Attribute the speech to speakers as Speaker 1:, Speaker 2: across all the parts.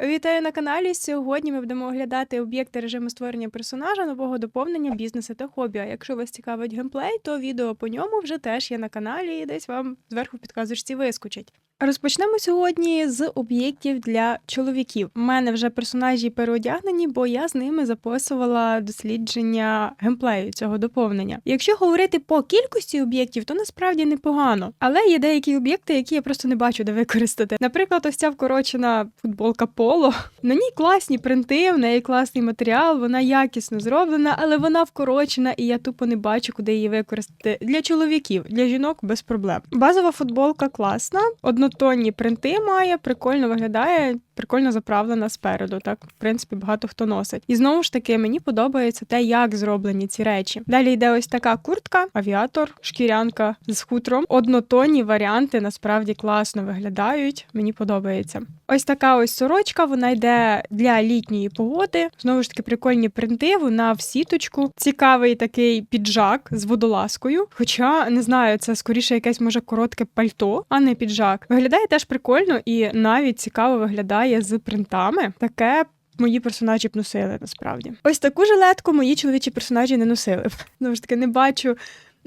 Speaker 1: Вітаю на каналі. Сьогодні ми будемо оглядати об'єкти режиму створення персонажа, нового доповнення, бізнесу та хобі. А якщо вас цікавить геймплей, то відео по ньому вже теж є на каналі і десь вам зверху в підказочці вискочить. Розпочнемо сьогодні з об'єктів для чоловіків. У мене вже персонажі переодягнені, бо я з ними записувала дослідження геймплею цього доповнення. Якщо говорити по кількості об'єктів, то насправді непогано. Але є деякі об'єкти, які я просто не бачу, де використати. Наприклад, ось ця вкорочена футболка Поло. На ній класні принти, в неї класний матеріал, вона якісно зроблена, але вона вкорочена, і я тупо не бачу, куди її використати. Для чоловіків, для жінок без проблем. Базова футболка класна, однотонні принти має, прикольно виглядає. Прикольно заправлена спереду, так в принципі багато хто носить. І знову ж таки мені подобається те, як зроблені ці речі. Далі йде ось така куртка, авіатор, шкірянка з хутром. Однотонні варіанти насправді класно виглядають. Мені подобається. Ось така ось сорочка. Вона йде для літньої погоди. Знову ж таки, прикольні принти. Вона в сіточку. Цікавий такий піджак з водолазкою. Хоча не знаю, це скоріше якесь може коротке пальто, а не піджак. Виглядає теж прикольно і навіть цікаво виглядає з принтами. Таке. Мої персонажі б носили насправді. Ось таку жилетку мої чоловічі персонажі не носили. Знову ж таки, не бачу.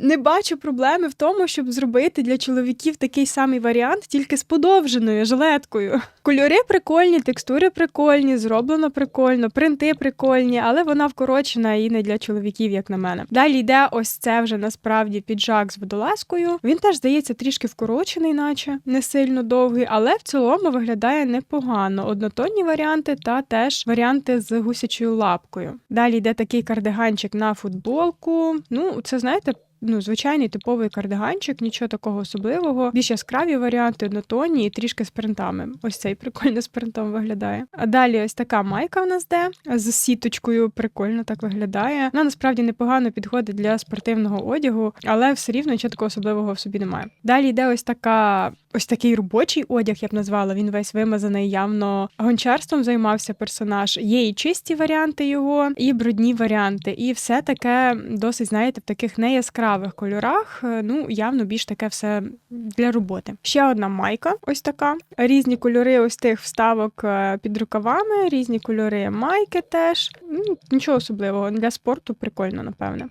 Speaker 1: Не бачу проблеми в тому, щоб зробити для чоловіків такий самий варіант, тільки з подовженою жилеткою. Кольори прикольні, текстури прикольні, зроблено прикольно, принти прикольні, але вона вкорочена і не для чоловіків, як на мене. Далі йде ось це вже насправді піджак з водолазкою. Він теж здається трішки вкорочений, наче не сильно довгий, але в цілому виглядає непогано. Однотонні варіанти та теж варіанти з гусячою лапкою. Далі йде такий кардиганчик на футболку. Ну, це знаєте. Ну, звичайний типовий кардиганчик, нічого такого особливого. Більш яскраві варіанти, однотонні і трішки з принтами. Ось цей прикольно з принтом виглядає. А далі ось така майка в нас де з сіточкою. Прикольно так виглядає. Вона насправді непогано підходить для спортивного одягу, але все рівно нічого такого особливого в собі немає. Далі йде ось така. Ось такий робочий одяг, я б назвала. Він весь вимазаний, явно гончарством займався персонаж. Є і чисті варіанти його, і брудні варіанти. І все таке досить, знаєте, в таких неяскравих кольорах. Е, Ну, явно більш таке все для роботи. Ще одна майка, ось така. Різні кольори ось тих вставок е, під рукавами, різні кольори майки теж. Ну, нічого особливого. Для спорту прикольно, напевне.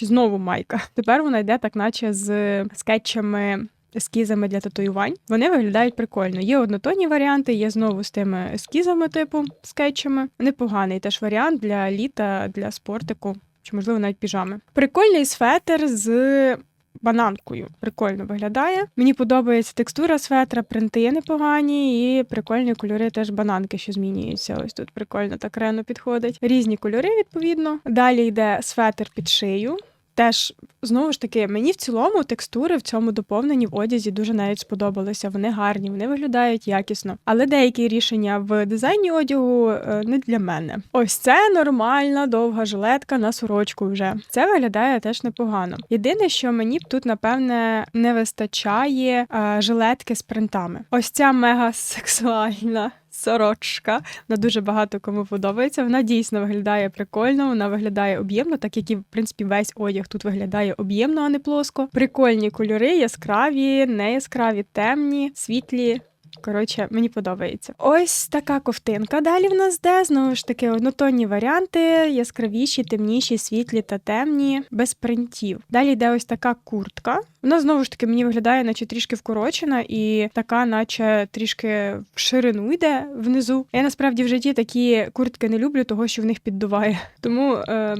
Speaker 1: Знову майка. Тепер вона йде так, наче з скетчами ескізами для татуювань. Вони виглядають прикольно. Є однотонні варіанти, є знову з тими ескізами, типу скетчами. Непоганий теж варіант для літа, для спортику, чи можливо навіть піжами. Прикольний светер з. Бананкою прикольно виглядає. Мені подобається текстура светра, принти непогані, і прикольні кольори теж бананки, що змінюються. Ось тут прикольно так рено підходить. Різні кольори, відповідно. Далі йде светр під шию. Теж знову ж таки, мені в цілому текстури в цьому доповненні в одязі дуже навіть сподобалися. Вони гарні, вони виглядають якісно. Але деякі рішення в дизайні одягу е, не для мене. Ось це нормальна довга жилетка на сорочку. Вже це виглядає теж непогано. Єдине, що мені б тут напевне не вистачає е, жилетки з принтами. Ось ця мега сексуальна. Сорочка, вона дуже багато кому подобається. Вона дійсно виглядає прикольно, вона виглядає об'ємно, так як і в принципі весь одяг тут виглядає об'ємно, а не плоско. Прикольні кольори, яскраві, не яскраві, темні, світлі. Коротше, мені подобається. Ось така ковтинка. Далі в нас де знову ж таки однотонні варіанти, яскравіші, темніші, світлі та темні, без принтів. Далі йде ось така куртка. Вона знову ж таки мені виглядає, наче трішки вкорочена, і така, наче трішки в ширину йде внизу. Я насправді в житті такі куртки не люблю, того що в них піддуває. Тому е,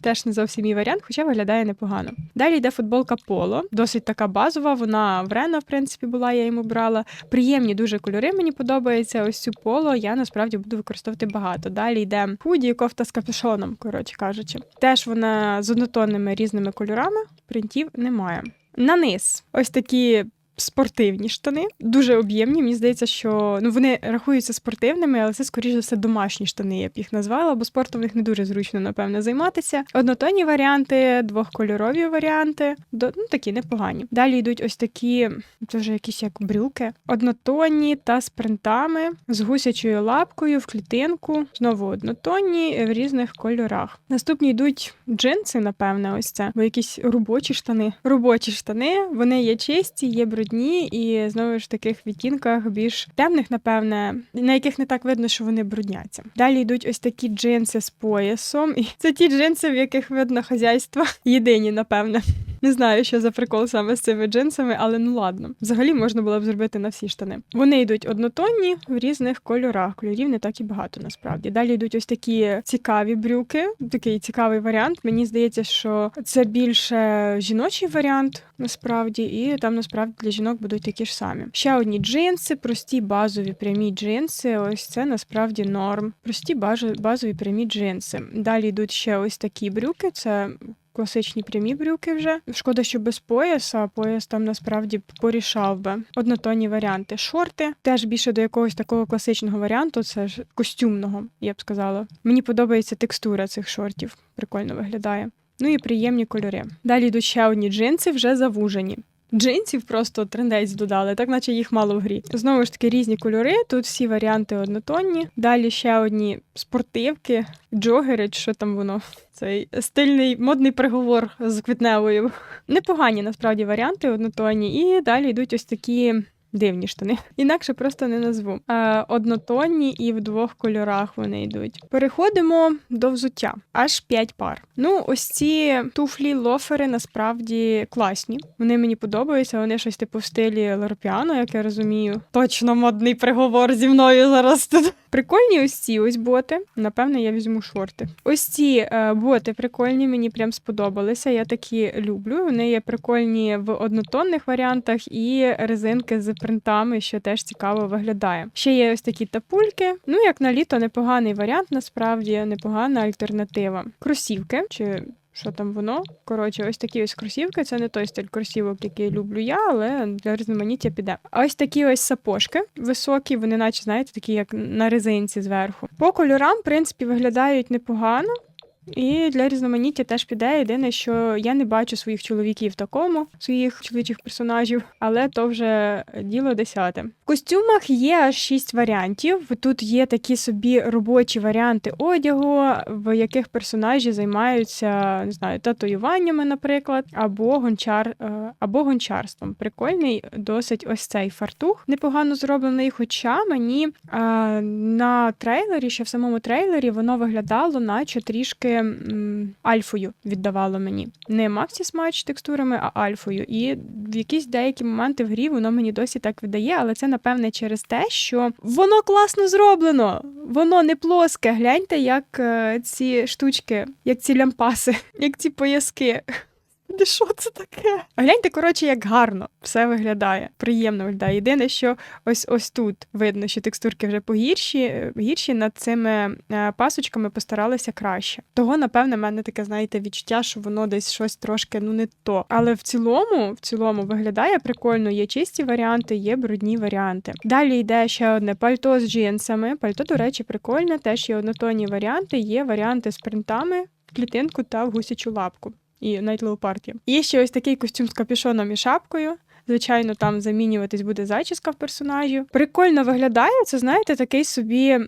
Speaker 1: теж не зовсім мій варіант, хоча виглядає непогано. Далі йде футболка Поло, досить така базова. Вона в Рена, в принципі, була, я йому брала. Приємні дуже кольори, мені подобається. Ось цю поло я насправді буду використовувати багато. Далі йде худі, кофта з капюшоном, коротше кажучи. Теж вона з однотонними різними кольорами, принтів немає. На низ ось такі. Спортивні штани, дуже об'ємні. Мені здається, що ну вони рахуються спортивними, але це скоріше за все домашні штани, я б їх назвала, бо спортом в них не дуже зручно, напевно, займатися. Однотонні варіанти, двохкольорові варіанти, до ну такі непогані. Далі йдуть ось такі, це вже якісь як брюки, однотонні та з принтами, з гусячою лапкою в клітинку. Знову однотонні в різних кольорах. Наступні йдуть джинси, напевне, ось це, бо якісь робочі штани. Робочі штани, вони є чисті, є брудні. Брудні, і знову ж таких відтінках більш темних, напевне, на яких не так видно, що вони брудняться. Далі йдуть ось такі джинси з поясом, і це ті джинси, в яких видно хазяйство. Єдині, напевне. Не знаю, що за прикол саме з цими джинсами, але ну ладно. Взагалі можна було б зробити на всі штани. Вони йдуть однотонні в різних кольорах. Кольорів не так і багато насправді. Далі йдуть ось такі цікаві брюки. Такий цікавий варіант. Мені здається, що це більше жіночий варіант насправді, і там насправді для жінок будуть такі ж самі. Ще одні джинси, прості базові прямі джинси. Ось це насправді норм. Прості базові прямі джинси. Далі йдуть ще ось такі брюки. Це класичні прямі брюки вже. Шкода, що без пояса, пояс там насправді порішав би. Однотонні варіанти. Шорти теж більше до якогось такого класичного варіанту, це ж костюмного, я б сказала. Мені подобається текстура цих шортів, прикольно виглядає. Ну і приємні кольори. Далі йдуть ще одні джинси, вже завужені. Джинсів просто трендець додали, так наче їх мало в грі. Знову ж таки, різні кольори. Тут всі варіанти однотонні. Далі ще одні спортивки, джогери, що там воно. Цей стильний модний приговор з квітневою. Непогані насправді варіанти однотонні. І далі йдуть ось такі. Дивні штани. Інакше просто не назву. Е, однотонні і в двох кольорах вони йдуть. Переходимо до взуття. Аж 5 пар. Ну, ось ці туфлі, лофери насправді класні. Вони мені подобаються. Вони щось типу в стилі Лорпіано, як я розумію. Точно модний приговор зі мною зараз тут. Прикольні ось ці ось боти. Напевне, я візьму шорти. Ось ці е, боти прикольні, мені прям сподобалися. Я такі люблю. Вони є прикольні в однотонних варіантах і резинки з принтами, що теж цікаво виглядає. Ще є ось такі тапульки. Ну, як на літо, непоганий варіант, насправді непогана альтернатива. Кросівки чи. Що там воно? Коротше, ось такі ось кросівки. Це не той стиль кросівок, який люблю я, але для різноманіття піде. Ось такі ось сапожки високі, вони, наче, знаєте, такі, як на резинці зверху. По кольорам, в принципі, виглядають непогано. І для різноманіття теж піде. Єдине, що я не бачу своїх чоловіків такому, своїх чоловічих персонажів, але то вже діло десяте. В костюмах є аж шість варіантів. Тут є такі собі робочі варіанти одягу, в яких персонажі займаються не знаю, татуюваннями, наприклад, або гончар, е, або гончарством. Прикольний, досить ось цей фартух непогано зроблений. Хоча мені е, на трейлері, ще в самому трейлері, воно виглядало, наче трішки м, альфою віддавало мені. Не Максі Смач текстурами, а альфою. І в якісь деякі моменти в грі воно мені досі так віддає, але це напевне через те, що воно класно зроблено. Воно не плоске. Гляньте, як е, ці штучки, як ці лямпаси, як ці пояски. Де що це таке? Гляньте, коротше, як гарно все виглядає. Приємно виглядає. Єдине, що ось ось тут видно, що текстурки вже погірші, гірші над цими е, пасочками постаралися краще. Того, напевне, в мене таке, знаєте, відчуття, що воно десь щось трошки ну не то. Але в цілому, в цілому виглядає прикольно. Є чисті варіанти, є брудні варіанти. Далі йде ще одне пальто з джинсами. Пальто, до речі, прикольне. Теж є однотонні варіанти. Є варіанти з принтами, клітинку та в гусячу лапку і навіть леопард є. Є ще ось такий костюм з капюшоном і шапкою. Звичайно, там замінюватись буде зачіска в персонажів. Прикольно виглядає. Це знаєте, такий собі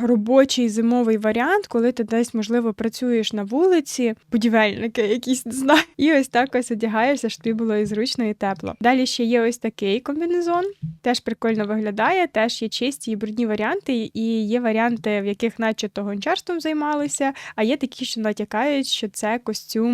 Speaker 1: робочий зимовий варіант, коли ти десь, можливо, працюєш на вулиці, будівельники якісь не знаю, і ось так ось одягаєшся, щоб тобі було і зручно, і тепло. Далі ще є ось такий комбінезон. Теж прикольно виглядає, теж є чисті і брудні варіанти, і є варіанти, в яких, начебто, гончарством займалися, а є такі, що натякають, що це костюм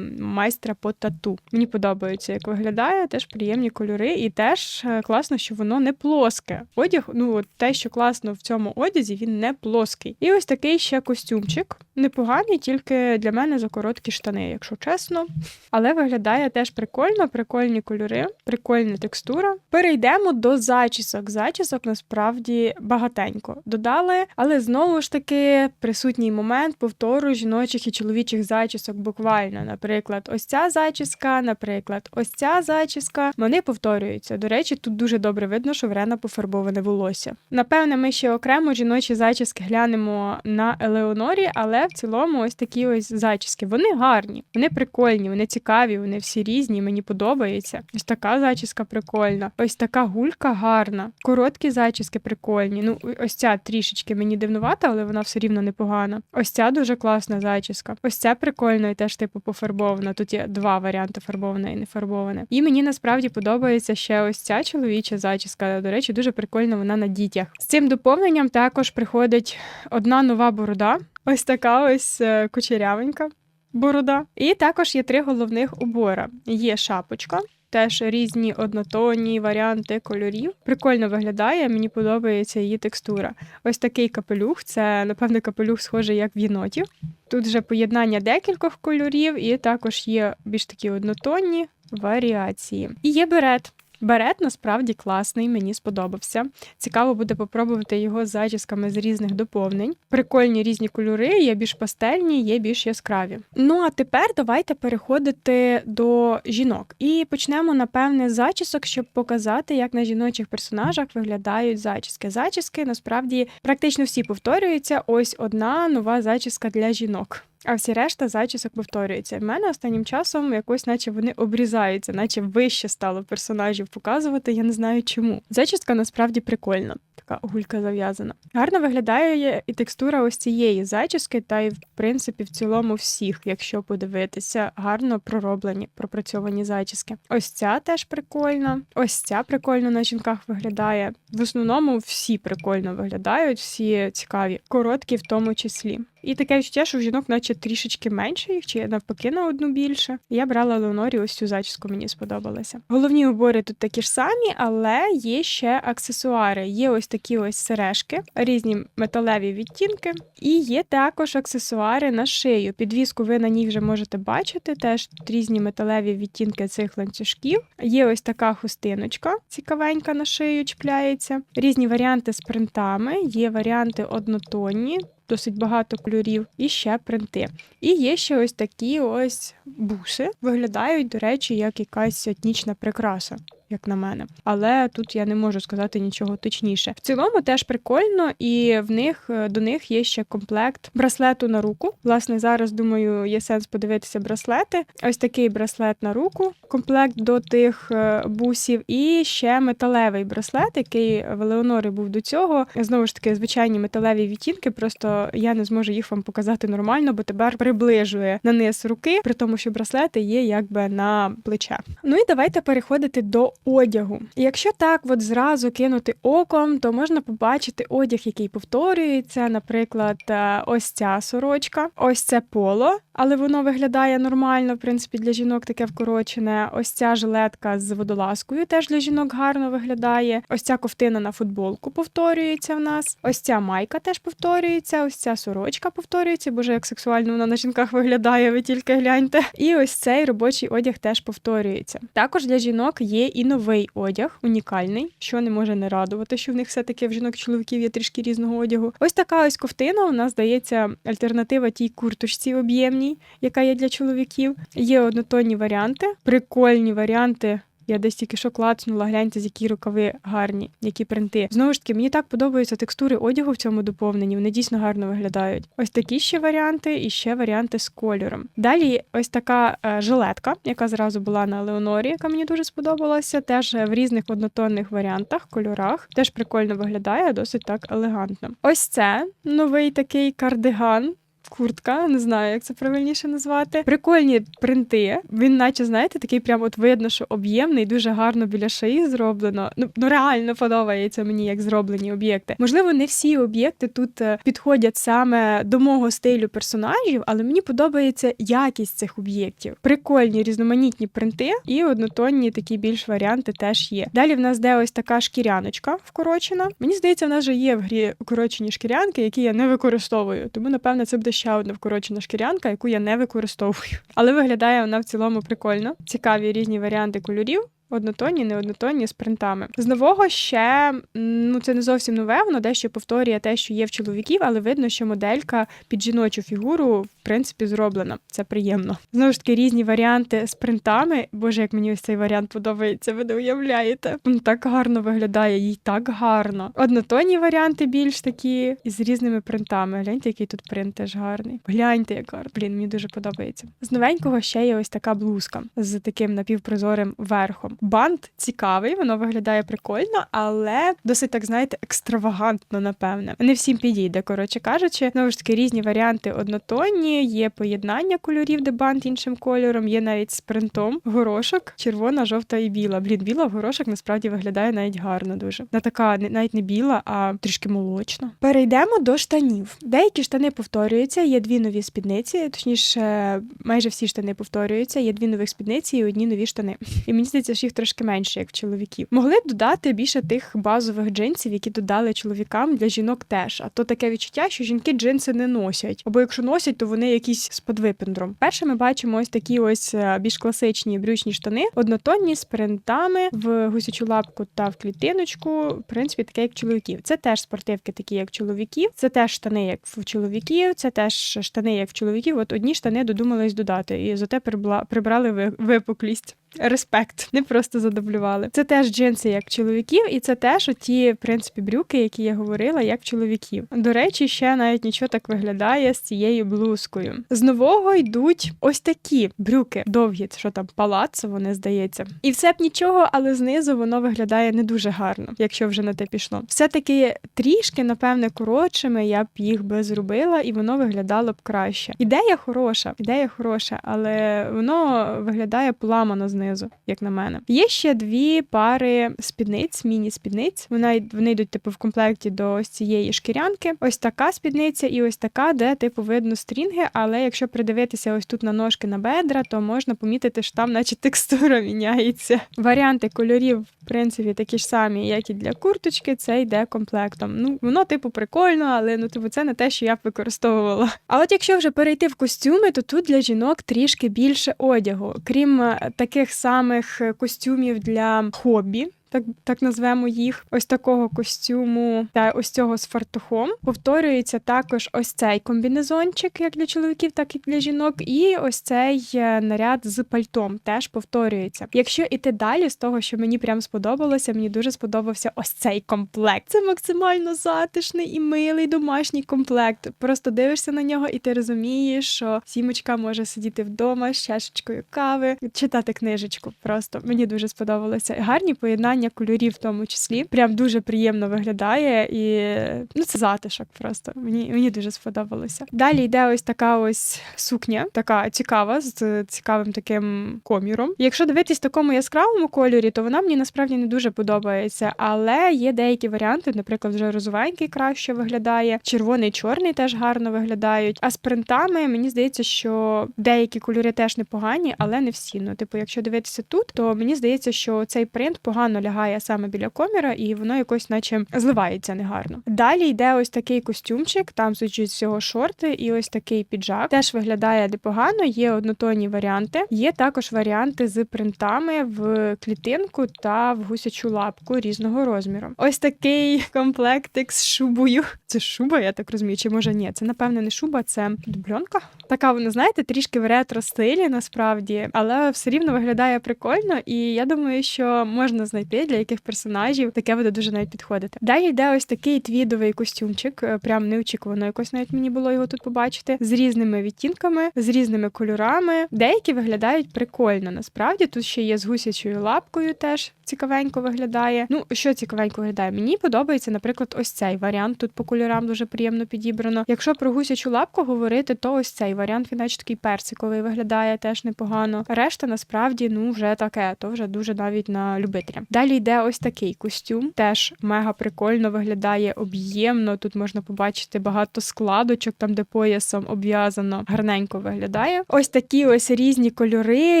Speaker 1: майстра по тату. Мені подобається, як виглядає, теж приємні кольори, і теж е, класно, що воно не плоске. Одяг, ну от те, що класно в цьому одязі, він не плоский. І ось такий ще костюмчик. Непоганий, тільки для мене за короткі штани, якщо чесно. Але виглядає теж прикольно, прикольні кольори, прикольна текстура. Перейдемо до зачісок. Зачісок насправді багатенько додали, але знову ж таки присутній момент повтору жіночих і чоловічих зачісок буквально. Наприклад, ось ця зачіска, наприклад, ось ця зачіска. Вони повторюються. До речі, тут дуже добре видно, що в Рена пофарбоване волосся. Напевне, ми ще окремо жіночі зачіски глянемо на Елеонорі, але в цілому ось такі ось зачіски. Вони гарні, вони прикольні, вони цікаві, вони всі різні. Мені подобається. Ось така зачіска прикольна. Ось така гулька гарна. Короткі зачіски прикольні. Ну, ось ця трішечки мені дивнувата, але вона все рівно непогана. Ось ця дуже класна зачіска. Ось ця прикольна і теж типу пофарбована. Тут є два варіанти фарбоване і не фарбоване. І мені насправді подобається ще ось ця чоловіча зачіска. До речі, дуже прикольна вона на дітях. З цим доповненням також приходить одна нова борода. Ось така ось е, кучерявенька борода. І також є три головних убора: є шапочка. Теж різні однотонні варіанти кольорів. Прикольно виглядає, мені подобається її текстура. Ось такий капелюх, це, напевне, капелюх схожий як в єнотів. Тут вже поєднання декількох кольорів, і також є більш такі однотонні варіації. І є берет. Берет насправді класний, мені сподобався. Цікаво буде попробувати його з зачісками з різних доповнень. Прикольні різні кольори, є більш пастельні, є більш яскраві. Ну а тепер давайте переходити до жінок. І почнемо, напевне, з зачісок, щоб показати, як на жіночих персонажах виглядають зачіски. Зачіски насправді практично всі повторюються. Ось одна нова зачіска для жінок. А всі решта зачісок повторюються. В мене останнім часом якось, наче вони обрізаються, наче вище стало персонажів показувати. Я не знаю чому. Зачіска насправді прикольна, така гулька зав'язана. Гарно виглядає і текстура ось цієї зачіски, та й в принципі в цілому всіх, якщо подивитися, гарно пророблені, пропрацьовані зачіски. Ось ця теж прикольна. Ось ця прикольно на жінках виглядає. В основному всі прикольно виглядають, всі цікаві, короткі в тому числі. І таке відчуття, що в жінок, наче трішечки менше їх, чи навпаки на одну більше. Я брала Леонорі, ось цю зачіску мені сподобалася. Головні убори тут такі ж самі, але є ще аксесуари. Є ось такі ось сережки, різні металеві відтінки, і є також аксесуари на шию. Підвіску ви на ній вже можете бачити. Теж різні металеві відтінки цих ланцюжків. Є ось така хустиночка, цікавенька на шию чіпляється. Різні варіанти з принтами, є варіанти однотонні досить багато кольорів, і ще принти. І є ще ось такі ось буси. Виглядають, до речі, як якась етнічна прикраса. Як на мене, але тут я не можу сказати нічого точніше. В цілому теж прикольно, і в них е, до них є ще комплект браслету на руку. Власне, зараз думаю, є сенс подивитися браслети. Ось такий браслет на руку, комплект до тих е, бусів, і ще металевий браслет, який в Леонори був до цього. Знову ж таки, звичайні металеві відтінки. Просто я не зможу їх вам показати нормально, бо тепер приближує на низ руки, при тому, що браслети є якби на плече. Ну і давайте переходити до одягу. Якщо так от зразу кинути оком, то можна побачити одяг, який повторюється. Наприклад, е, ось ця сорочка, ось це поло, але воно виглядає нормально, в принципі, для жінок таке вкорочене. Ось ця жилетка з водолазкою теж для жінок гарно виглядає. Ось ця ковтина на футболку повторюється в нас. Ось ця майка теж повторюється, ось ця сорочка повторюється, боже, як сексуально вона на жінках виглядає, ви тільки гляньте. І ось цей робочий одяг теж повторюється. Також для жінок є і новий одяг, унікальний, що не може не радувати, що в них все-таки в жінок чоловіків є трішки різного одягу. Ось така ось ковтина. У нас здається альтернатива тій курточці об'ємній, яка є для чоловіків. Є однотонні варіанти, прикольні варіанти. Я десь тільки що клацнула, гляньте, з які рукави гарні, які принти. Знову ж таки, мені так подобаються текстури одягу в цьому доповненні. Вони дійсно гарно виглядають. Ось такі ще варіанти, і ще варіанти з кольором. Далі ось така е, жилетка, яка зразу була на Леонорі, яка мені дуже сподобалася. Теж в різних однотонних варіантах, кольорах. Теж прикольно виглядає, досить так елегантно. Ось це новий такий кардиган. Куртка, не знаю, як це правильніше назвати. Прикольні принти. Він, наче, знаєте, такий прям от видно, що об'ємний, дуже гарно біля шиї зроблено. Ну, ну реально подобається мені, як зроблені об'єкти. Можливо, не всі об'єкти тут е, підходять саме до мого стилю персонажів, але мені подобається якість цих об'єктів. Прикольні різноманітні принти і однотонні такі більш варіанти теж є. Далі в нас де ось така шкіряночка вкорочена. Мені здається, в нас вже є в грі укорочені шкірянки, які я не використовую. Тому, напевно, це буде ще одна вкорочена шкірянка, яку я не використовую. Але виглядає вона в цілому прикольно. Цікаві різні варіанти кольорів. Однотонні, не однотонні з принтами. З нового ще ну це не зовсім нове, воно дещо повторює те, що є в чоловіків, але видно, що моделька під жіночу фігуру в принципі зроблена. Це приємно. Знову ж таки, різні варіанти з принтами. Боже, як мені ось цей варіант подобається, ви не уявляєте. Він так гарно виглядає, їй так гарно. Однотонні варіанти більш такі із різними принтами. Гляньте, який тут принт теж гарний. Гляньте, як гарно. Блін, мені дуже подобається. З новенького ще є ось така блузка з таким напівпрозорим верхом. Бант цікавий, воно виглядає прикольно, але досить так, знаєте, екстравагантно, напевне. Не всім підійде, коротше кажучи. Знову ж таки, різні варіанти однотонні, є поєднання кольорів, де бант іншим кольором, є навіть з принтом горошок, червона, жовта і біла. Блін, біла в горошок насправді виглядає навіть гарно дуже. На така навіть не біла, а трішки молочна. Перейдемо до штанів. Деякі штани повторюються, є дві нові спідниці, точніше, майже всі штани повторюються. Є дві нових спідниці і одні нові штани. І мені здається, що їх трошки менше, як в чоловіків. Могли б додати більше тих базових джинсів, які додали чоловікам для жінок теж. А то таке відчуття, що жінки джинси не носять. Або якщо носять, то вони якісь з подвипендром. Перше ми бачимо ось такі ось е, більш класичні брючні штани, однотонні з принтами в гусячу лапку та в клітиночку. В принципі, таке як чоловіків. Це теж спортивки, такі як чоловіків. Це теж штани, як в чоловіків. Це теж штани, як в чоловіків. От одні штани додумались додати, і зате прибрали ви- випуклість. Респект, не просто задублювали. Це теж джинси як чоловіків, і це теж оті, в принципі, брюки, які я говорила, як чоловіків. До речі, ще навіть нічого так виглядає з цією блузкою. З нового йдуть ось такі брюки, довгі, що там палацо, вони здається. І все б нічого, але знизу воно виглядає не дуже гарно, якщо вже на те пішло. Все-таки трішки, напевне, коротшими я б їх би зробила, і воно виглядало б краще. Ідея хороша, ідея хороша, але воно виглядає поламано знизу, як на мене. Є ще дві пари спідниць, міні-спідниць. Вона вони йдуть типу в комплекті до ось цієї шкірянки. Ось така спідниця і ось така, де типу видно стрінги. Але якщо придивитися ось тут на ножки на бедра, то можна помітити, що там, наче текстура міняється. Варіанти кольорів, в принципі, такі ж самі, як і для курточки. Це йде комплектом. Ну воно, типу, прикольно, але ну типу, це не те, що я б використовувала. А от якщо вже перейти в костюми, то тут для жінок трішки більше одягу, крім е, таких самих е, костюмів для хобі. Так, так назвемо їх ось такого костюму та ось цього з фартухом. Повторюється також ось цей комбінезончик, як для чоловіків, так і для жінок, і ось цей е, наряд з пальтом теж повторюється. Якщо іти далі, з того, що мені прям сподобалося, мені дуже сподобався ось цей комплект. Це максимально затишний і милий домашній комплект. Просто дивишся на нього, і ти розумієш, що сімочка може сидіти вдома з чашечкою кави, читати книжечку. Просто мені дуже сподобалося. Гарні поєднання кольорів, в тому числі. Прям дуже приємно виглядає, і ну це затишок. Просто мені, мені дуже сподобалося. Далі йде ось така ось сукня, така цікава, з цікавим таким коміром. Якщо дивитись в такому яскравому кольорі, то вона мені насправді не дуже подобається. Але є деякі варіанти, наприклад, вже розовенький краще виглядає, червоний, чорний теж гарно виглядають. А з принтами мені здається, що деякі кольори теж непогані, але не всі. Ну, типу, якщо дивитися тут, то мені здається, що цей принт погано лягає саме біля коміра, і воно якось, наче, зливається негарно. Далі йде ось такий костюмчик, там звучить всього шорти, і ось такий піджак. Теж виглядає непогано, є однотонні варіанти. Є також варіанти з принтами в клітинку та в гусячу лапку різного розміру. Ось такий комплектик з шубою. Це шуба, я так розумію, чи може ні? Це напевне не шуба, це дубльонка. Така вона, знаєте, трішки в ретро стилі насправді, але все рівно виглядає прикольно, і я думаю, що можна знайти для яких персонажів таке буде дуже навіть підходити. Далі йде ось такий твідовий костюмчик, е, прям неочікувано якось навіть мені було його тут побачити, з різними відтінками, з різними кольорами. Деякі виглядають прикольно. Насправді тут ще є з гусячою лапкою, теж цікавенько виглядає. Ну що цікавенько виглядає? Мені подобається, наприклад, ось цей варіант. Тут по кольорам дуже приємно підібрано. Якщо про гусячу лапку говорити, то ось цей варіант він наче такий персиковий виглядає теж непогано. Решта насправді ну вже таке, то вже дуже навіть на любителя. Далі йде ось такий костюм, теж мега прикольно виглядає об'ємно. Тут можна побачити багато складочок, там де поясом обв'язано, гарненько виглядає. Ось такі ось різні кольори,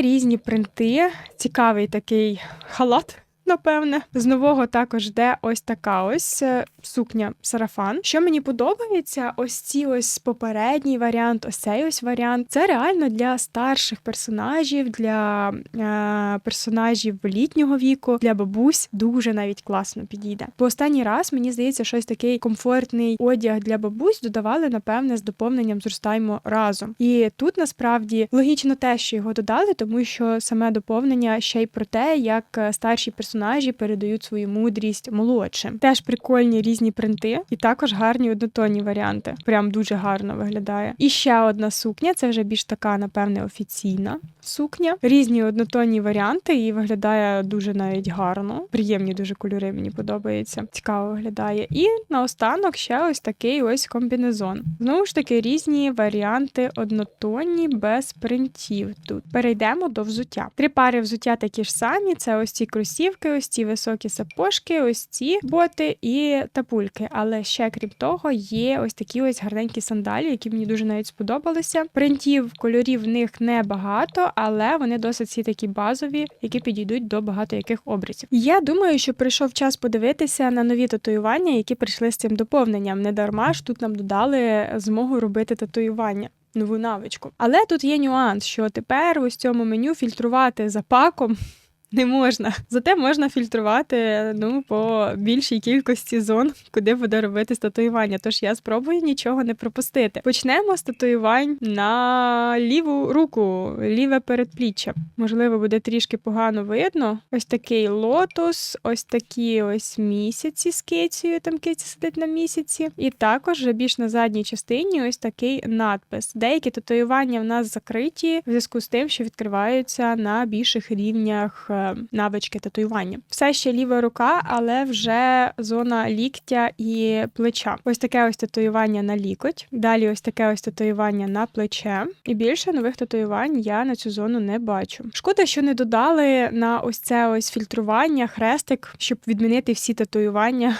Speaker 1: різні принти. Цікавий такий халат. Напевне. З нового також йде ось така ось е, сукня сарафан. Що мені подобається, ось ці ось попередній варіант, ось цей ось варіант. Це реально для старших персонажів, для е, персонажів літнього віку, для бабусь дуже навіть класно підійде. Бо останній раз мені здається, щось такий комфортний одяг для бабусь додавали, напевне, з доповненням зростаємо разом. І тут насправді логічно те, що його додали, тому що саме доповнення ще й про те, як е, старші персонажі передають свою мудрість молодшим. Теж прикольні різні принти, і також гарні однотонні варіанти. Прям дуже гарно виглядає. І ще одна сукня, це вже більш така, напевне, офіційна сукня. Різні однотонні варіанти, і виглядає дуже навіть гарно. Приємні дуже кольори, мені подобається. Цікаво виглядає. І наостанок ще ось такий ось комбінезон. Знову ж таки, різні варіанти однотонні без принтів. Тут перейдемо до взуття. Три пари взуття такі ж самі: це ось ці кросівки, ось ці високі сапожки, ось ці боти і тапульки. Але ще крім того, є ось такі ось гарненькі сандалі, які мені дуже навіть сподобалися. Принтів кольорів в них небагато, але вони досить всі такі базові, які підійдуть до багато яких образів. Я думаю, що прийшов час подивитися на нові татуювання, які прийшли з цим доповненням. Не дарма ж тут нам додали змогу робити татуювання. Нову навичку. Але тут є нюанс, що тепер ось цьому меню фільтрувати за паком не можна. Зате можна фільтрувати ну по більшій кількості зон, куди буде робити татуювання. Тож я спробую нічого не пропустити. Почнемо з татуювань на ліву руку, ліве передпліччя. Можливо, буде трішки погано видно. Ось такий лотос, ось такі ось місяці з кицею. Там киця сидить на місяці, і також вже більш на задній частині ось такий надпис. Деякі татуювання в нас закриті в зв'язку з тим, що відкриваються на більших рівнях е, навички татуювання. Все ще ліва рука, але вже зона ліктя і плеча. Ось таке ось татуювання на лікоть. Далі ось таке ось татуювання на плече. І більше нових татуювань я на цю зону не бачу. Шкода, що не додали на ось це ось фільтрування, хрестик, щоб відмінити всі татуювання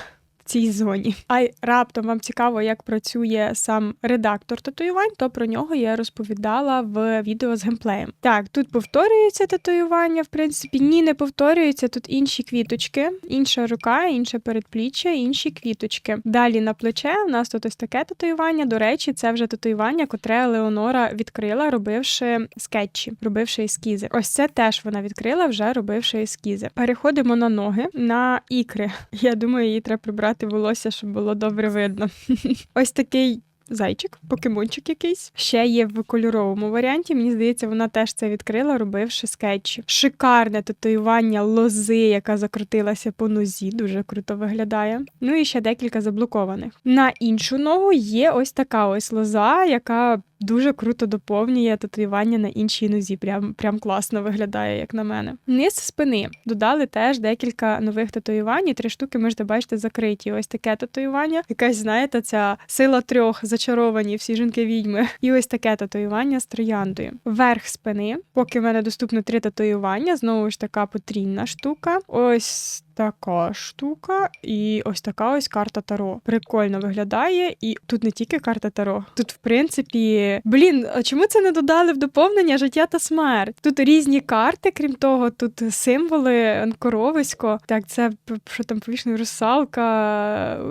Speaker 1: цій зоні. А й раптом вам цікаво, як працює сам редактор татуювань, то про нього я розповідала в відео з геймплеєм. Так, тут повторюється татуювання, в принципі, ні, не повторюється. Тут інші квіточки, інша рука, інше передпліччя, інші квіточки. Далі на плече у нас тут ось таке татуювання. До речі, це вже татуювання, котре Леонора відкрила, робивши скетчі, робивши ескізи. Ось це теж вона відкрила, вже робивши ескізи. Переходимо на ноги, на ікри. Я думаю, її треба прибрати волосся, щоб було добре видно. Ось такий. Зайчик, покемончик якийсь. Ще є в кольоровому варіанті. Мені здається, вона теж це відкрила, робивши скетчі. Шикарне татуювання лози, яка закрутилася по нозі, дуже круто виглядає. Ну і ще декілька заблокованих. На іншу ногу є ось така ось лоза, яка дуже круто доповнює татуювання на іншій нозі. Прям прям класно виглядає, як на мене. Низ спини додали теж декілька нових татуювань. і Три штуки можете бачити закриті. Ось таке татуювання. Якась, знаєте, ця сила трьох зачаровані всі жінки відьми. І ось таке татуювання з трояндою. Верх спини, поки в мене доступно три татуювання. Знову ж така потрійна штука. Ось така штука, і ось така ось карта Таро. Прикольно виглядає. І тут не тільки карта Таро. Тут, в принципі, блін, а чому це не додали в доповнення життя та смерть? Тут різні карти, крім того, тут символи, коровисько. Так, це що там повішена русалка.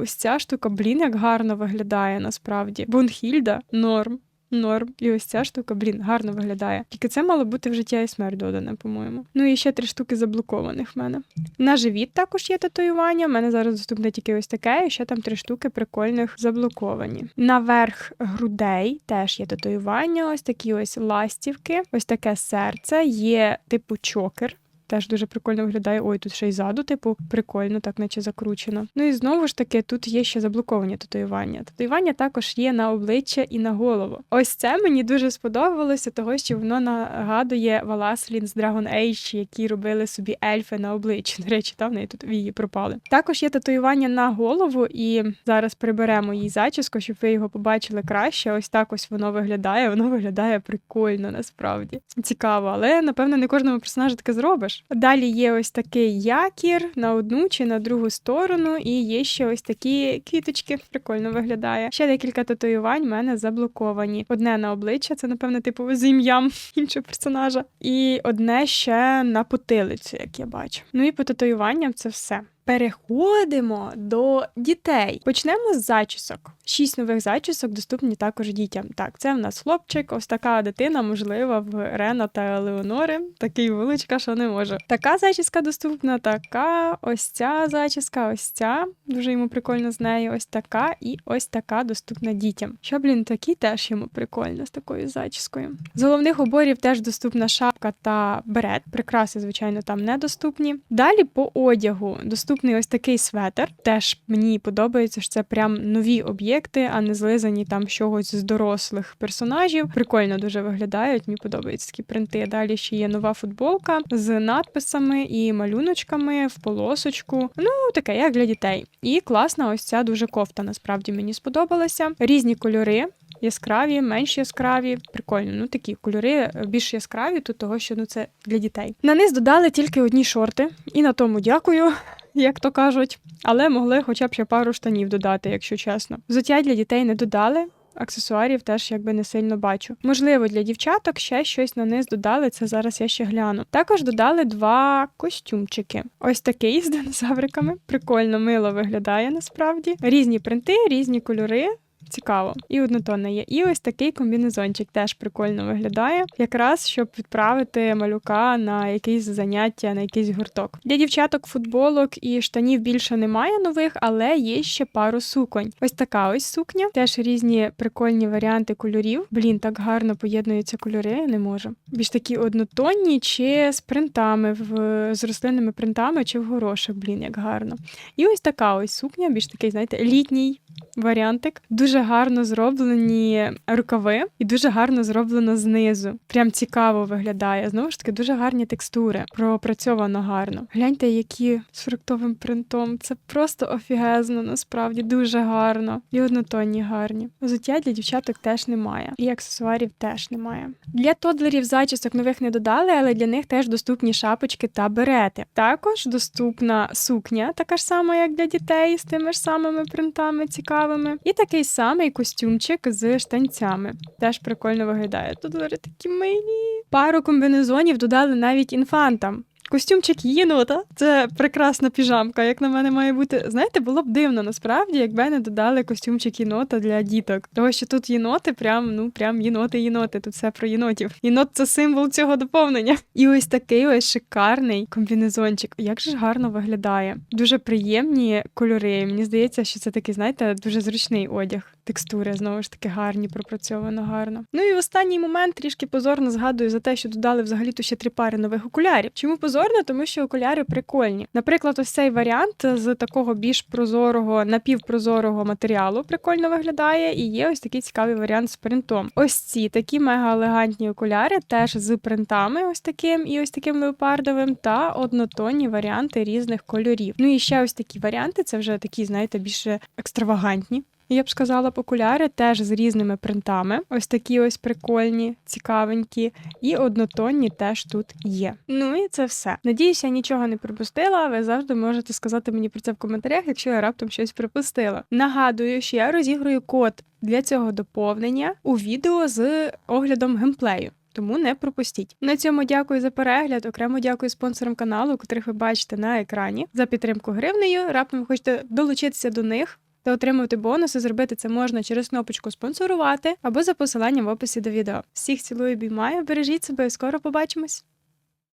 Speaker 1: Ось ця штука, блін, як гарно виглядає насправді. Бунхільда норм. Норм. І ось ця штука, блін, гарно виглядає. Тільки це мало бути в життя і смерть додане, по-моєму. Ну і ще три штуки заблокованих в мене. На живіт також є татуювання. У мене зараз доступне тільки ось таке, і ще там три штуки прикольних заблоковані. Наверх грудей теж є татуювання, ось такі ось ластівки, ось таке серце, є типу чокер. Теж дуже прикольно виглядає. Ой, тут ще й ззаду, типу, прикольно, так наче закручено. Ну і знову ж таки, тут є ще заблоковані татуювання. Татуювання також є на обличчя і на голову. Ось це мені дуже сподобалося, того що воно нагадує Валаслін з Dragon Age, які робили собі ельфи на обличчі. До речі, там в неї тут вії пропали. Також є татуювання на голову, і зараз приберемо її зачіску, щоб ви його побачили краще. Ось так ось воно виглядає. Воно виглядає прикольно, насправді. Цікаво, але напевно не кожному персонажу таке зробиш. Також. Далі є ось такий якір на одну чи на другу сторону, і є ще ось такі квіточки. Прикольно виглядає. Ще декілька татуювань в мене заблоковані. Одне на обличчя, це напевно типу з ім'ям іншого персонажа, і одне ще на потилицю, як я бачу. Ну і по татуюванням це все. Переходимо до дітей. Почнемо з зачісок. Шість нових зачісок доступні також дітям. Так, це в нас хлопчик, ось така дитина, можливо, в Рена та Леонори. Такий величка, що не може. Така зачіска доступна, така, ось ця зачіска, ось ця. Дуже йому прикольно з нею. Ось така і ось така доступна дітям. Що, блін, такі теж йому прикольно з такою зачіскою. З головних уборів теж доступна шапка та берет. Прикраси, звичайно, там недоступні. Далі по одягу доступний ось такий светр. Теж мені подобається, що це прям нові об'єкти, а не злизані там чогось з дорослих персонажів. Прикольно дуже виглядають. Мені подобаються такі принти. Далі ще є нова футболка з надписами і малюночками в полосочку. Ну, таке, як для дітей. І класна ось ця дуже кофта. Насправді мені сподобалася. Різні кольори. Яскраві, менш яскраві, прикольно. Ну такі кольори е, більш яскраві, тут того, що ну це для дітей. На низ додали тільки одні шорти, і на тому дякую, як то кажуть. Але могли хоча б ще пару штанів додати, якщо чесно. Взуття для дітей не додали. Аксесуарів теж якби не сильно бачу. Можливо, для дівчаток ще щось на низ додали. Це зараз я ще гляну. Також додали два костюмчики. Ось такий з динозавриками. Прикольно, мило виглядає насправді. Різні принти, різні кольори. Цікаво. І однотонне є. І ось такий комбінезончик теж прикольно виглядає, якраз щоб відправити малюка на якесь заняття, на якийсь гурток. Для дівчаток футболок і штанів більше немає нових, але є ще пару суконь. Ось така ось сукня. Теж різні прикольні варіанти кольорів. Блін, так гарно поєднуються кольори, я не можу. Більш такі однотонні, чи з принтами, в, з рослинними принтами, чи в горошок, блін, як гарно. І ось така ось сукня, більш такий, знаєте, літній варіантик. Дуже гарно зроблені рукави і дуже гарно зроблено знизу. Прям цікаво виглядає. Знову ж таки, дуже гарні текстури, пропрацьовано гарно. Гляньте, які з фруктовим принтом. Це просто офігезно, насправді дуже гарно. І однотонні гарні. Взуття для дівчаток теж немає, і аксесуарів теж немає. Для тодлерів зачісок нових не додали, але для них теж доступні шапочки та берети. Також доступна сукня, така ж сама, як для дітей, з тими ж самими принтами цікавими. І такий самий костюмчик з штанцями. Теж прикольно виглядає. Тодлери такі милі. Пару комбінезонів додали навіть інфантам. Костюмчик єнота це прекрасна піжамка, як на мене має бути. Знаєте, було б дивно насправді, якби не додали костюмчик єнота для діток. Тому що тут єноти, прям ну прям єноти-єноти. Тут все про єнотів. Єнот це символ цього доповнення. І ось такий ось шикарний комбінезончик. Як же гарно виглядає. Дуже приємні кольори. Мені здається, що це такий, знаєте, дуже зручний одяг. Текстури знову ж таки гарні, пропрацьовано гарно. Ну і в останній момент трішки позорно згадую за те, що додали взагалі то ще три пари нових окулярів. Чому позорно? Тому що окуляри прикольні. Наприклад, ось цей варіант з такого більш прозорого, напівпрозорого матеріалу прикольно виглядає, і є ось такий цікавий варіант з принтом. Ось ці такі мега елегантні окуляри, теж з принтами, ось таким і ось таким леопардовим, та однотонні варіанти різних кольорів. Ну і ще ось такі варіанти, це вже такі, знаєте, більше екстравагантні. Я б сказала, окуляри теж з різними принтами. Ось такі ось прикольні, цікавенькі, і однотонні теж тут є. Ну і це все. Надіюся, я нічого не пропустила. Ви завжди можете сказати мені про це в коментарях, якщо я раптом щось пропустила. Нагадую, що я розіграю код для цього доповнення у відео з оглядом геймплею. Тому не пропустіть. На цьому дякую за перегляд. Окремо дякую спонсорам каналу, котрих ви бачите на екрані, за підтримку гривнею. Раптом ви хочете долучитися до них та отримувати бонуси, зробити це можна через кнопочку спонсорувати або за посиланням в описі до відео. Всіх цілую, обіймаю, бережіть себе і скоро побачимось!